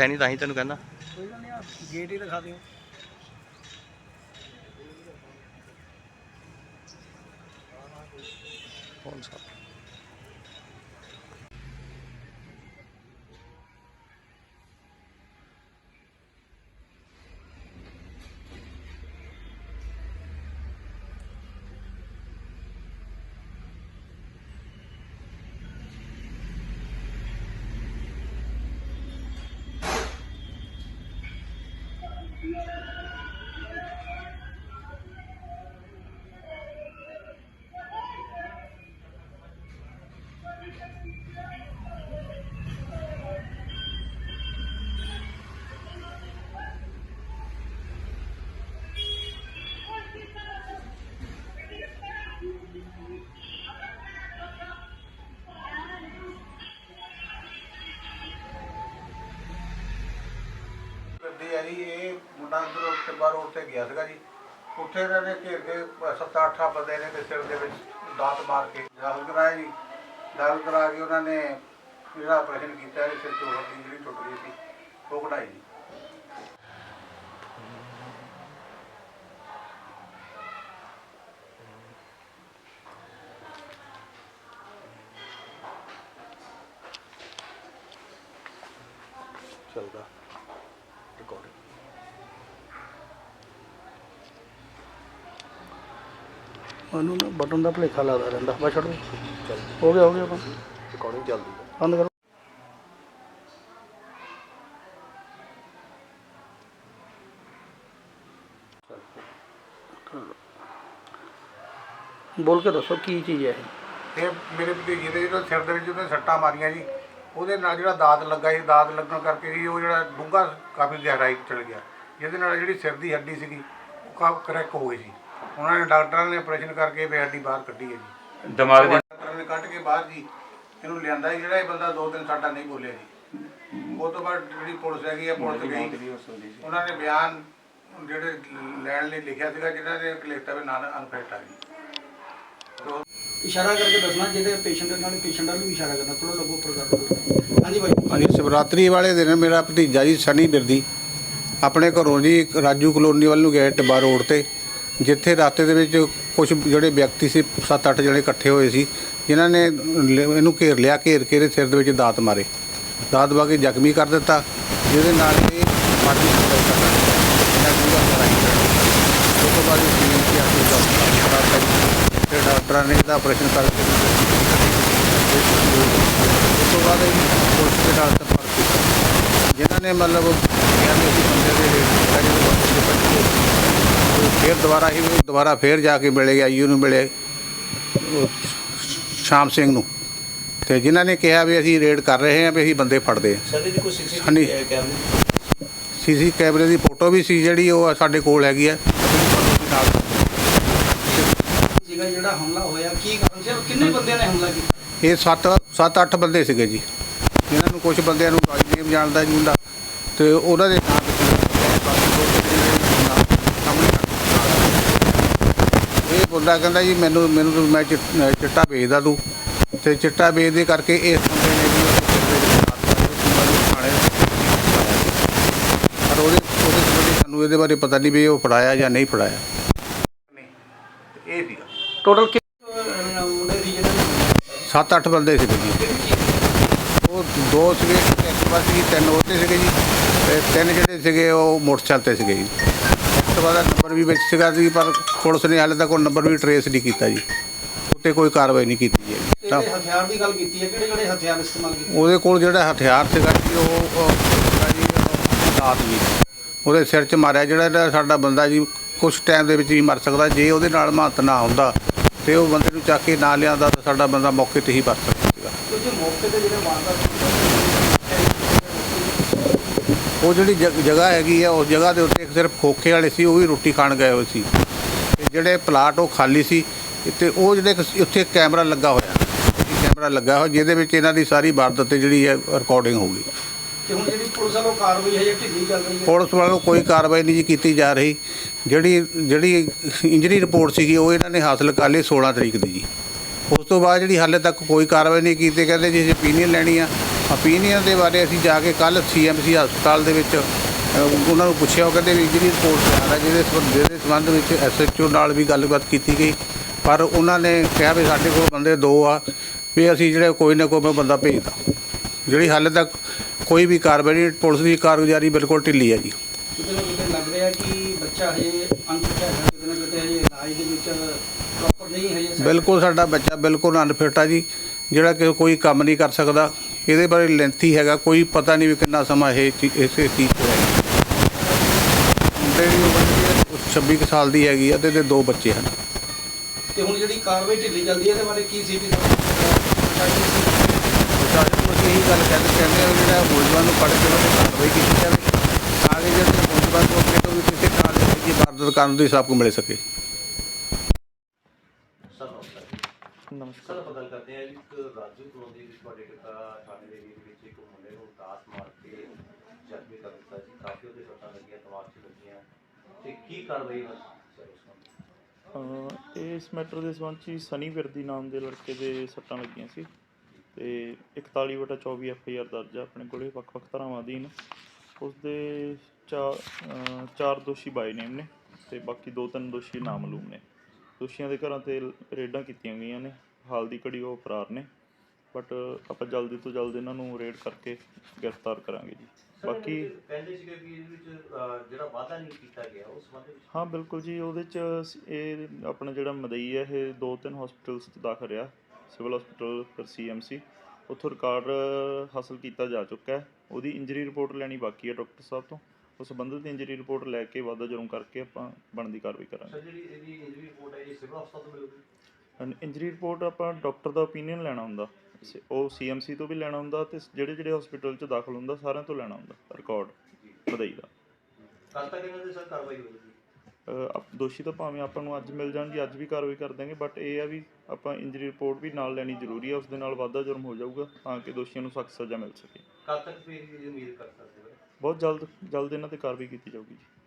ਹੈ ਨਹੀਂ ਤਾਂ ਹੀ ਤੈਨੂੰ ਕਹਿੰਦਾ। ਕੋਈ ਗੱਲ ਨਹੀਂ ਗੇਟ ਹੀ ਦਿਖਾ ਦਿਓ। ਕੌਣ ਸਾਹਿਬ ਗੱਡੀ ਆ ਇਹ ਮੁੰਡਾ ਅੰਦਰ ਉੱਤੇ ਬਾਹਰ ਉੱਤੇ ਗਿਆ ਸੀਗਾ ਜੀ। ਉੱਥੇ ਇਹਨਾਂ ਨੇ ਘੇਰ ਕੇ ਸੱਤ ਅੱਠ ਬੰਦੇ ਨੇ ਤੇ ਸਿਰ ਦੇ ਵਿੱਚ ਦਾਤ ਮਾਰ ਕੇ ਦਾਖਲ ਕਰਾਇਆ ਜੀ। ਦਾਖਲ ਕਰਾ ਕੇ ਉਹਨਾਂ ਨੇ ਜਿਹੜਾ ਆਪਰੇਸ਼ਨ ਕੀਤਾ ਇਹ ਸਿਰ ਤੋਂ ਹੱਡੀ ਜਿਹੜੀ ਟੁੱਟ ਗਈ ਸੀ, ਉਹ ਕਢਾਈ ਜੀ। ਚੱਲਦਾ। ਰਿਕਾਰਡਿੰਗ ਉਹਨੂੰ ਨਾ ਬਟਨ ਦਾ ਭਲੇਖਾ ਲੱਗਦਾ ਰਹਿੰਦਾ। ਬਸ ਛੱਡ ਦਿਓ। ਹੋ ਗਿਆ ਹੋ ਗਿਆ ਬੰਦ ਰਿਕਾਰਡਿੰਗ ਚੱਲਦੀ ਹੈ ਬੰਦ ਕਰੋ। ਬੋਲ ਕੇ ਦੱਸੋ ਕੀ ਚੀਜ਼ ਹੈ ਇਹ? ਇਹ ਮੇਰੇ ਭਤੀਜੇ ਦੇ ਜਿਹੜਾ ਸਿਰ ਦੇ ਵਿੱਚ ਉਹਨੇ ਸੱਟਾਂ ਮਾਰੀਆਂ ਜੀ। ਉਹਦੇ ਨਾਲ ਜਿਹੜਾ ਦਾਤ ਲੱਗਾ ਸੀ ਦਾਤ ਲੱਗਣ ਕਰਕੇ ਜੀ ਉਹ ਜਿਹੜਾ ਡੂੰਘਾ ਕਾਫੀ ਗਹਿਰਾਈ ਚਲ ਗਿਆ। ਜਿਹਦੇ ਨਾਲ ਜਿਹੜੀ ਸਿਰ ਦੀ ਹੱਡੀ ਸੀਗੀ ਉਹ ਕਾ ਕਰੈਕ ਹੋ ਗਈ ਸੀ। ਉਹਨਾਂ ਨੇ ਡਾਕਟਰਾਂ ਨੇ ਆਪਰੇਸ਼ਨ ਕਰਕੇ ਇਹ ਹੱਡੀ ਬਾਹਰ ਕੱਢੀ ਹੈ ਜੀ। ਦਿਮਾਗ ਦੀ ਡਾਕਟਰਾਂ ਨੇ ਕੱਢ ਕੇ ਬਾਹਰ ਜੀ ਇਹਨੂੰ ਲਿਆਂਦਾ ਜਿਹੜਾ ਇਹ ਬੰਦਾ ਦੋ ਦਿਨ ਸਾਡਾ ਨਹੀਂ ਬੋਲਿਆ ਜੀ। ਉਹ ਤੋਂ ਬਾਅਦ ਜਿਹੜੀ ਪੁਲਿਸ ਹੈਗੀ ਆ ਪੁਲਿਸ ਗਈ। ਉਹਨਾਂ ਨੇ ਬਿਆਨ ਜਿਹੜੇ ਲੈਣ ਲਈ ਲਿਖਿਆ ਸੀਗਾ ਜਿਹਨਾਂ ਨੇ ਲਿਖਤਾ ਵੀ ਨਾਨ ਅਨਫਿਟ ਆ ਜੀ। ਇਸ਼ਾਰਾ ਕਰਕੇ ਦੱਸਣਾ, ਜਿਹਦੇ ਪੇਸ਼ੈਂਟ ਨਾਲ ਪੇਸ਼ੈਂਟ ਵੱਲ ਵੀ ਇਸ਼ਾਰਾ ਕਰਨਾ ਥੋੜਾ ਲੱਗੋ ਉੱਪਰ ਕਰ ਦਿਓ। ਹਾਂਜੀ ਭਾਈ। ਹਾਂਜੀ, ਸ਼ਿਵਰਾਤਰੀ ਵਾਲੇ ਦਿਨ ਮੇਰਾ ਭਤੀਜਾ ਜੀ ਸਨੀ ਬਿਰਦੀ। ਆਪਣੇ ਘਰੋਂ ਜੀ ਰਾਜੂ ਕਲੋਨੀ ਵੱਲ ਨੂੰ ਗਏ ਟਿੱਬਾ ਰੋਡ ਤੇ, ਜਿੱਥੇ ਰਾਸਤੇ ਦੇ ਵਿੱਚ ਕੁਝ ਜਿਹੜੇ ਵਿਅਕਤੀ ਸੀ 7-8 ਜਣੇ ਇਕੱਠੇ ਹੋਏ ਸੀ, ਜਿਨ੍ਹਾਂ ਨੇ ਇਹਨੂੰ ਘੇਰ ਲਿਆ, ਘੇਰ ਕੇ ਇਹਦੇ ਸਿਰ ਦੇ ਵਿੱਚ ਦਾਤ ਮਾਰੇ। ਦਾਤ ਵਾ ਕੇ ਜ਼ਖਮੀ ਕਰ ਦਿੱਤਾ, ਜਿਹਦੇ ਨਾਲ ਇਹ ਮਾਰੀ ਸਕਦਾ ਇਹਨਾਂ ਦੂਆ ਲੜਾਈ ਲੜੀ ਉਸ ਤੋਂ ਬਾਅਦ ਇਹ ਟੀਮ ਕੀ ਆਖੀ ਡਾਕਟਰ ਖਰਾਬ ਕਰੀ ਤੇ ਡਾਕਟਰਾਂ ਨੇ ਇਹਦਾ ਆਪਰੇਸ਼ਨ ਕਰਕੇ ਉਸ ਤੋਂ ਬਾਅਦ ਇਹ ਨਾਲ ਸੰਪਰਕ ਕੀਤਾ ਜਿਨ੍ਹਾਂ ਨੇ ਮਤਲਬ ਕਿਹਾ ਵੀ ਅਸੀਂ ਬੰਦੇ ਦੇ ਬੰਦੇ ਦੇ ਪੱਟੀ ਫਿਰ ਦੁਬਾਰਾ ਹੀ ਦੁਬਾਰਾ ਫਿਰ ਜਾ ਕੇ ਮਿਲੇ ਆਈਯੂ ਨੂੰ ਮਿਲੇ ਸ਼ਾਮ ਸਿੰਘ ਨੂੰ। ਤੇ ਜਿਨ੍ਹਾਂ ਨੇ ਕਿਹਾ ਵੀ ਅਸੀਂ ਰੇਡ ਕਰ ਰਹੇ ਹਾਂ ਵੀ ਅਸੀਂ ਬੰਦੇ ਫੜਦੇ ਹਾਂ। ਸਰ ਇਹਦੀ ਕੋਈ। ਸੀਸੀਟੀਵੀ ਕੈਮਰੇ ਸੀਸੀ ਕੈਮਰੇ ਦੀ ਫੋਟੋ ਵੀ ਸੀ ਜਿਹੜੀ ਉਹ ਸਾਡੇ ਕੋਲ ਹੈਗੀ ਹੈ ਨਾਲ ਸੀਗਾ ਜਿਹੜਾ ਹਮਲਾ ਹੋਇਆ, ਕੀ ਕਾਰਨ ਸੀ ਔਰ ਕਿੰਨੇ ਬੰਦਿਆਂ ਨੇ ਹਮਲਾ ਕੀਤਾ? ਇਹ 7 7 8 ਬੰਦੇ ਸੀਗੇ ਜੀ। ਇਹਨਾਂ ਨੂੰ ਕੁਝ ਬੰਦਿਆਂ ਨੂੰ ਬਾਈ ਜਾਣਦਾ ਜੀ ਮੁੰਡਾ। ਤੇ ਉਹਨਾਂ ਦੇ ਨਾਮ ਇਹ ਬੰਦਾ ਕਹਿੰਦਾ ਜੀ, ਮੈਨੂੰ ਮੈਨੂੰ ਮੈਂ ਚਿੱਟਾ ਵੇਚਦਾ ਤੂੰ। ਤੇ ਚਿੱਟਾ ਵੇਚਦੇ ਕਰਕੇ ਇਸ ਬੰਦੇ ਨੇ ਜੀ ਪਰ ਉਹਦੇ ਉਹਦੇ ਸਾਨੂੰ ਇਹਦੇ ਬਾਰੇ ਪਤਾ ਨਹੀਂ ਵੀ ਉਹ ਫੜਾਇਆ ਜਾਂ ਨਹੀਂ ਫੜਾਇਆ। ਟੋਟਲ ਕਿੰਨੇ ਮੁੰਡੇ ਸੀ ਜਿਹਨਾਂ ਨੇ 7-8 ਬੰਦੇ ਸੀਗੇ ਜੀ। ਉਹ ਦੋ ਸੀਗੇ ਇੱਕ ਐਕਟਿਵਾ ਸੀਗੀ ਤਿੰਨ ਉਹਤੇ ਸੀਗੇ ਜੀ। ਤੇ ਤਿੰਨ ਜਿਹੜੇ ਸੀਗੇ ਉਹ ਮੋਟਰਸਾਈਕਲ ਤੇ ਸੀਗੇ ਜੀ। ਐਕਟਿਵਾ ਦਾ ਨੰਬਰ ਵੀ ਵਿੱਚ ਸੀਗਾ ਜੀ ਪਰ ਪੁਲਿਸ ਨੇ ਹਾਲੇ ਤੱਕ ਉਹ ਨੰਬਰ ਵੀ ਟਰੇਸ ਨਹੀਂ ਕੀਤਾ ਜੀ। ਉੱਤੇ ਕੋਈ ਕਾਰਵਾਈ ਨਹੀਂ ਕੀਤੀ ਜੀ। ਤਾਂ ਹਥਿਆਰ ਦੀ ਗੱਲ ਕੀਤੀ ਹੈ? ਕਿਹੜੇ ਕਿਹੜੇ ਹਥਿਆਰ ਇਸਤੇਮਾਲ ਕੀਤੇ? ਉਹਦੇ ਕੋਲ ਜਿਹੜਾ ਹਥਿਆਰ ਸੀਗਾ ਜੀ ਉਹ ਉਹ ਸੀਗਾ ਜੀ ਉਹ ਦਾਤ ਜੀ। ਉਹਦੇ ਸਿਰ 'ਚ ਮਾਰਿਆ ਜਿਹੜਾ ਇਹਦਾ ਸਾਡਾ ਬੰਦਾ ਜੀ ਕੁਝ ਟਾਈਮ ਦੇ ਵਿੱਚ ਹੀ ਮਰ ਸਕਦਾ। ਜੇ ਉਹਦੇ ਨਾਲ ਮਹੱਤ ਨਾ ਹੁੰਦਾ ਤੇ ਉਹ ਬੰਦੇ ਨੂੰ ਚੱਕ ਕੇ ਨਾ ਲਿਆਂਦਾ ਤਾਂ ਸਾਡਾ ਬੰਦਾ ਮੌਕੇ ਤੇ ਹੀ ਬਚ ਸਕਦਾ ਉਹ ਜਿਹੜੀ ਜਗ- ਜਗ੍ਹਾ ਹੈਗੀ ਆ ਉਸ ਜਗ੍ਹਾ ਦੇ ਉੱਤੇ ਇੱਕ ਸਿਰਫ ਖੋਖੇ ਵਾਲੇ ਸੀ ਉਹ ਵੀ ਰੋਟੀ ਖਾਣ ਗਏ ਹੋਏ ਸੀ। ਤੇ ਜਿਹੜੇ ਪਲਾਟ ਉਹ ਖਾਲੀ ਸੀ ਤੇ ਉਹ ਜਿਹੜੇ ਇੱਕ- ਉੱਥੇ ਕੈਮਰਾ ਲੱਗਾ ਹੋਇਆ। ਕੈਮਰਾ ਲੱਗਾ ਹੋਇਆ ਜਿਹਦੇ ਵਿੱਚ ਇਹਨਾਂ ਦੀ ਸਾਰੀ ਵਾਰਦਾਤ ਤੇ ਜਿਹੜੀ ਹੈ ਰਿਕਾਰਡਿੰਗ ਹੋਊਗੀ ਤੇ ਹੁਣ ਜਿਹੜੀ ਪੁਲਿਸ ਵੱਲੋਂ ਕਾਰਵਾਈ ਹੈ ਢਿੱਲੀ ਚੱਲ ਰਹੀ ਹੈ। ਪੁਲਿਸ ਵੱਲੋਂ ਕੋਈ ਕਾਰਵਾਈ ਨਹੀਂ ਜੀ ਕੀਤੀ ਜਾ ਰਹੀ। ਜਿਹੜੀ ਜਿਹੜੀ ਇੰਜਰੀ ਰਿਪੋਰਟ ਸੀਗੀ ਉਹ ਇਹਨਾਂ ਨੇ ਹਾਸਲ ਕਰ ਲਈ 16 ਤਰੀਕ ਦੀ ਜੀ। ਉਸ ਤੋਂ ਬਾਅਦ ਜਿਹੜੀ ਹਾਲੇ ਤੱਕ ਕੋਈ ਕਾਰਵਾਈ ਨਹੀਂ ਕੀਤੀ ਕਹਿੰਦੇ ਜੀ ਅਸੀਂ opinion ਲੈਣੀ ਆ। opinion ਦੇ ਬਾਰੇ ਅਸੀਂ ਜਾ ਕੇ ਕੱਲ ਸੀਐਮਸੀ ਹਸਪਤਾਲ ਦੇ ਵਿੱਚ ਅ, ਉਹਨਾਂ ਨੂੰ ਪੁੱਛਿਆ ਉਹ ਕਹਿੰਦੇ ਵੀ ਇੰਜਰੀ ਰਿਪੋਰਟ ਤਿਆਰ ਹੈ ਜਿਹਦੇ ਸੰਬੰਧ ਜਿਹਦੇ ਸੰਬੰਧ ਵਿੱਚ ਐਸਐਚਓ ਨਾਲ ਵੀ ਗੱਲਬਾਤ ਕੀਤੀ ਗਈ। ਪਰ ਉਹਨਾਂ ਨੇ ਕਿਹਾ ਵੀ ਸਾਡੇ ਕੋਲ ਬੰਦੇ ਦੋ ਆ ਵੀ ਅਸੀਂ ਜਿਹੜੇ ਕੋਈ ਨਾ ਕੋਈ ਬੰਦਾ ਭੇਜਦਾ। ਜਿਹੜੀ ਹਾਲੇ ਤੱਕ ਕੋਈ ਵੀ ਕਾਰਵਾਈ ਨਹੀਂ ਪੁਲਿਸ ਦੀ ਕਾਰਗੁਜ਼ਾਰੀ ਬਿਲਕੁਲ ਢਿੱਲੀ ਹੈ ਜੀ। ਕਿਤੇ ਨਾ ਕਿਤੇ ਲੱਗ ਰਿਹਾ ਕਿ ਬੱਚਾ ਹਜੇ ਅਨਫਿਟ ਹੈ ਕਿਤੇ ਨਾ ਕਿਤੇ ਹਜੇ ਇਲਾਜ ਦੇ ਵਿੱਚ ਪ੍ਰੋਪਰ ਨਹੀਂ ਹੈ ਹਜੇ ਬਿਲਕੁਲ ਸਾਡਾ ਬੱਚਾ ਬਿਲਕੁਲ ਅਨਫਿਟ ਆ ਜੀ ਜਿਹੜਾ ਕਿ ਕੋਈ ਕੰਮ ਨਹੀਂ ਕਰ ਸਕਦਾ। ਇਹਦੇ ਬਾਰੇ ਲੈਂਥੀ ਹੈਗਾ ਕੋਈ ਪਤਾ ਨਹੀਂ ਵੀ ਕਿੰਨਾ ਸਮਾਂ ਇਹ ਚੀ- ਇਸੇ ਚੀਜ਼ ਤੇ ਹੈ ਮੁੰਡੇ ਦੀ ਉਮਰ ਜਿਹੜੀ ਹੈ, ਉਹ 26 ਕੁ ਸਾਲ ਦੀ ਹੈਗੀ ਆ ਤੇ ਇਹਦੇ ਦੋ ਬੱਚੇ ਹਨ। ਤੇ ਹੁਣ ਜਿਹੜੀ ਕਾਰਵਾਈ ਢਿੱਲੀ ਚੱਲਦੀ ਹੈ ਇਹਦੇ ਬਾਰੇ ਕੀ ਸੀ ਵੀ ਪ੍ਰਸ਼ਾਸਨ ਸੀ ਪ੍ਰਸ਼ਾਸਨ ਨੂੰ ਅਸੀਂ ਇਹੀ ਗੱਲ ਕਹਿੰਦੇ ਕਹਿੰਦੇ ਆ ਵੀ ਜਿਹੜਾ ਮੁਲਜ਼ਮਾਂ ਨੂੰ ਫੜ ਕੇ ਉਹਨਾਂ ਤੇ ਕਾਰਵਾਈ ਕੀਤੀ ਜਾਵੇ ਤਾਂ ਕਿ ਜਿਹੜੇ ਮੁਲਜ਼ਮਾਂ ਨੂੰ ਅੱਗੇ ਤੋਂ ਵੀ ਕਿਸੇ ਨਾਲ ਦੀ ਵਾਰਦਾਤ ਕਰਨ ਦੀ ਸਬਕ ਮਿਲ ਸਕੇ। ਸਰ ਨਮਸਕਾਰ। ਸਰ ਗੱਲ ਕਰਦੇ ਜੀ ਇੱਕ ਰਾਜੂ ਕਲੋਨੀ ਦੇ ਵਿੱਚ ਤੁਹਾਡੇ ਟਿੱਕਾ ਥਾਣੇ ਦੇ ਵਿੱਚ ਇੱਕ ਮੁੰਡੇ ਨੂੰ ਦਾਤ ਮਾਰ ਕੇ ਜ਼ਖਮੀ ਕਰ ਦਿੱਤਾ ਜੀ ਕਾਫੀ ਉਹਦੇ ਸੱਟਾਂ ਲੱਗੀਆਂ ਦਿਮਾਗ 'ਚ ਲੱਗੀਆਂ। ਤੇ ਕੀ ਕਾਰਵਾਈ ਹੋਈ? ਸਰ ਉਸ ਨੂੰ ਇਸ ਮੈਟਰ ਦੇ ਸੰਬੰਧ 'ਚ ਸਨੀ ਵਿਰਦੀ ਨਾਮ ਦੇ ਲੜਕੇ ਦੇ ਸੱਟਾਂ ਲੱਗੀਆਂ ਸੀ। ਤੇ 41 ਵਟਾ 24 ਐਫ ਆਈ ਆਰ ਦਰਜ ਆ ਆਪਣੇ ਕੋਲੇ ਵੱਖ-ਵੱਖ ਧਾਰਾਵਾਂ ਅਧੀਨ। ਉਸ ਦੇ ਚਾਰ ਚਾਰ ਦੋਸ਼ੀ ਬਾਈ ਨੇਮ ਨੇ ਤੇ ਬਾਕੀ ਦੋ ਤਿੰਨ ਦੋਸ਼ੀ ਨਾਮਲੂਮ ਨੇ। ਦੋਸ਼ੀਆਂ ਦੇ ਘਰਾਂ ਤੇ ਰੇਡਾਂ ਕੀਤੀਆਂ ਗਈਆਂ ਨੇ ਹਾਲ ਦੀ ਘੜੀ ਉਹ ਫਰਾਰ ਨੇ ਬਟ ਆਪਾਂ ਜਲਦੀ ਤੋਂ ਜਲਦ ਇਹਨਾਂ ਨੂੰ ਰੇਡ ਕਰਕੇ ਗ੍ਰਿਫਤਾਰ ਕਰਾਂਗੇ ਜੀ। ਬਾਕੀ ਕਹਿੰਦੇ ਸੀਗੇ ਕਿ ਇਹਦੇ ਵਿੱਚ ਜਿਹੜਾ ਵਾਅਦਾ ਨਹੀਂ ਕੀਤਾ ਗਿਆ ਉਸ ਸੰਬੰਧ ਵਿੱਚ ਹਾਂ ਬਿਲਕੁਲ ਜੀ ਉਹਦੇ ਚ ਇਹ ਆਪਣਾ ਜਿਹੜਾ ਮਦਈ ਹੈ ਇਹ ਦੋ ਤਿੰਨ ਹਸਪੀਟਲਸ ਚ ਦਾਖਲ ਰਿਹਾ। ਸਿਵਲ ਹਸਪੀਟਲ ਫਿਰ ਸੀਐਮਸੀ ਉੱਥੋਂ ਰਿਕਾਰਡ ਹਾਸਲ ਕੀਤਾ ਜਾ ਚੁੱਕਾ ਹੈ। ਉਹਦੀ ਇੰਜਰੀ ਰਿਪੋਰਟ ਲੈਣੀ ਬਾਕੀ ਹੈ ਡਾਕਟਰ ਸਾਹਿਬ ਤੋਂ। ਉਸ ਸੰਬੰਧਿਤ ਇੰਜਰੀ ਰਿਪੋਰਟ ਲੈ ਕੇ ਵਾਧਾ ਜਰੂਰ ਕਰਕੇ ਆਪਾਂ ਬਣਦੀ ਕਾਰਵਾਈ ਕਰਾਂਗੇ। ਸਰ ਜਿਹੜੀ ਇਹਦੀ ਇੰਜਰੀ ਰਿਪੋਰਟ ਹੈ ਇਹ ਸਿਵਲ ਹਸਪਤਾਲ ਤੋਂ ਮਿਲੂਗੀ? ਇੰਜਰੀ ਰਿਪੋਰਟ ਆਪਾਂ ਡਾਕਟਰ ਦਾ ਓਪੀਨੀਅਨ ਲੈਣਾ ਹੁੰਦਾ। ਸ- ਉਹ ਸੀਐਮਸੀ ਤੋਂ ਵੀ ਲੈਣਾ ਹੁੰਦਾ ਤੇ ਜਿਹੜੇ ਜਿਹੜੇ ਹਸਪੀਟਲ ਚ ਦਾਖਲ ਹੁੰਦਾ ਸਾਰਿਆਂ ਤੋਂ ਲੈਣਾ ਹੁੰਦਾ। ਰਿਕਾਰਡ ਮਦਈ ਦਾ। ਕੱਲ ਤੱਕ ਇਹਨਾਂ ਦੇ ਸਰ ਕਾਰਵਾਈ ਹੋਵੇਗੀ ਦੋਸ਼ੀ ਤਾਂ ਭਾਵੇਂ ਆਪਾਂ ਨੂੰ ਅੱਜ ਮਿਲ ਜਾਣਗੇ ਅੱਜ ਵੀ ਕਾਰਵਾਈ ਕਰ ਦਾਂਗੇ ਬਟ ਇਹ ਆ ਵੀ ਆਪਾਂ ਇੰਜਰੀ ਰਿਪੋਰਟ ਵੀ ਨਾਲ ਲੈਣੀ ਜ਼ਰੂਰੀ ਹੈ ਉਸ ਦੇ ਨਾਲ ਵਾਧਾ ਜੁਰਮ ਹੋ ਜਾਊਗਾ ਤਾਂ ਕਿ ਦੋਸ਼ੀਆਂ ਨੂੰ ਸਖਤ ਸਜ਼ਾ ਮਿਲ ਸਕੇ। ਕੱਲ ਤੱਕ ਫਿਰ ਇਹ ਉਮੀਦ ਕਰ ਸਕਦੇ ਹੋ? ਬਹੁਤ ਜਲਦ ਜਲਦ ਇਹਨਾਂ ਤੇ ਕਾਰਵਾਈ ਕੀਤੀ ਜਾਊਗੀ ਜੀ।